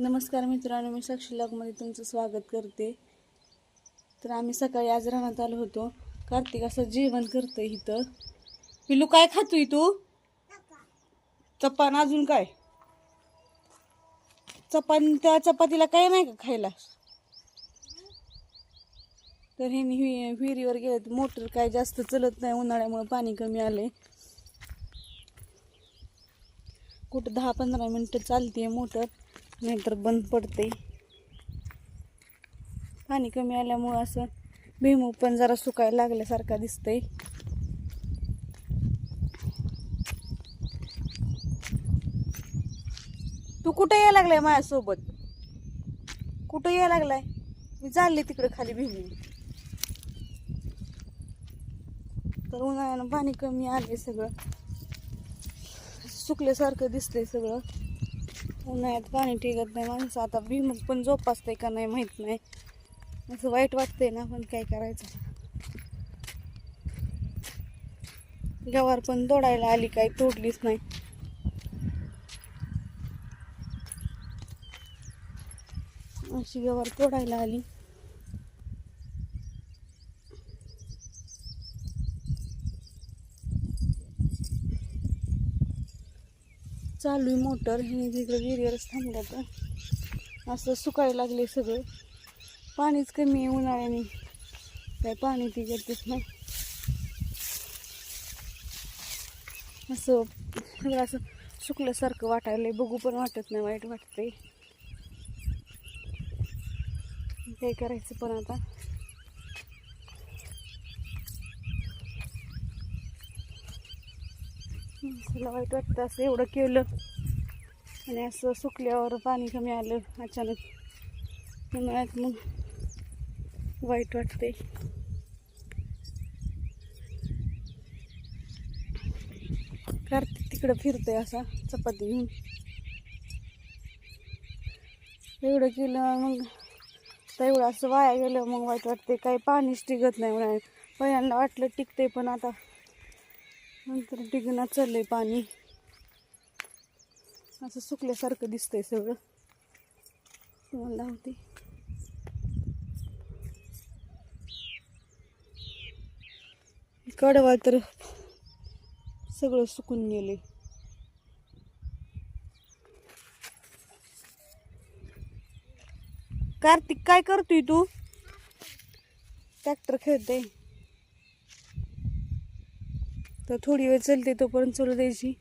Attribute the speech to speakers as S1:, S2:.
S1: नमस्कार मित्रांनो मी साक्षी लॉगमध्ये तुमचं स्वागत करते. तर आम्ही सकाळी आज राहण्यात आलो होतो. कार्तिक असं जेवण करतं इथं. पिलू काय खातोय तू? चपान अजून काय? चपान त्या चपातीला काय नाही का खायला? तर हे विहिरीवर गेले मोटर काय जास्त चलत नाही उन्हाळ्यामुळे पाणी कमी आले कुठं दहा पंधरा मिनटं चालते मोटर. नाहीतर बंद पडते पाणी कमी आल्यामुळं असं भीमू पण जरा सुकायला लागल्यासारखा दिसतंय. तू कुठं यायला लागलाय माझ्यासोबत? कुठं यायला लागलाय? मी चालले तिकडे खाली भुईमूग तर उन्हाळ्यानं पाणी कमी आले सगळं. सुकल्यासारखं दिसतंय सगळं. उन्हाळ्यात पाणी टिकत नाही. माणसं आता भीमुख पण जोपासते का नाही माहीत नाही. असं वाईट वाटतंय ना पण काय करायचं? गवार पण तोडायला आली काय तोडलीच नाही. अशी गवार तोडायला आली. चालू आहे मोटर. हे तिकडं विहिरीवरच थांबलं तर असं सुकायला लागले सगळं. पाणीच कमी आहे उन्हाळ्याने. काय पाणी ती करतेच नाही. असं सगळं असं सुकल्यासारखं वाटायला बघू पण वाटत नाही वाईट वाटतंय. काय करायचं पण आता? मला वाईट वाटतं असं एवढं केलं. आणि असं सुकल्यावर पाणी कमी आलं अचानक. उन्हाळ्यात मग वाईट वाटते कार्तिक तिकडं फिरतोय असा चपाती घेऊन. एवढं केलं मग तर एवढं असं वाया गेलं मग वाईट वाटते काही पाणीच टिकत नाही म्हणा पहिल्यांदा वाटलं टिकते पण आता नंतर टिकणार चाललंय पाणी. असं सुकल्यासारखं दिसतंय सगळं. तुम्हाला होती कडवा तर सगळं सुकून गेले कार्तिक काय करतोय तू? ट्रॅक्टर खेळते तर थोडी वेळ चलते तोपर्यंत चालू द्यायची.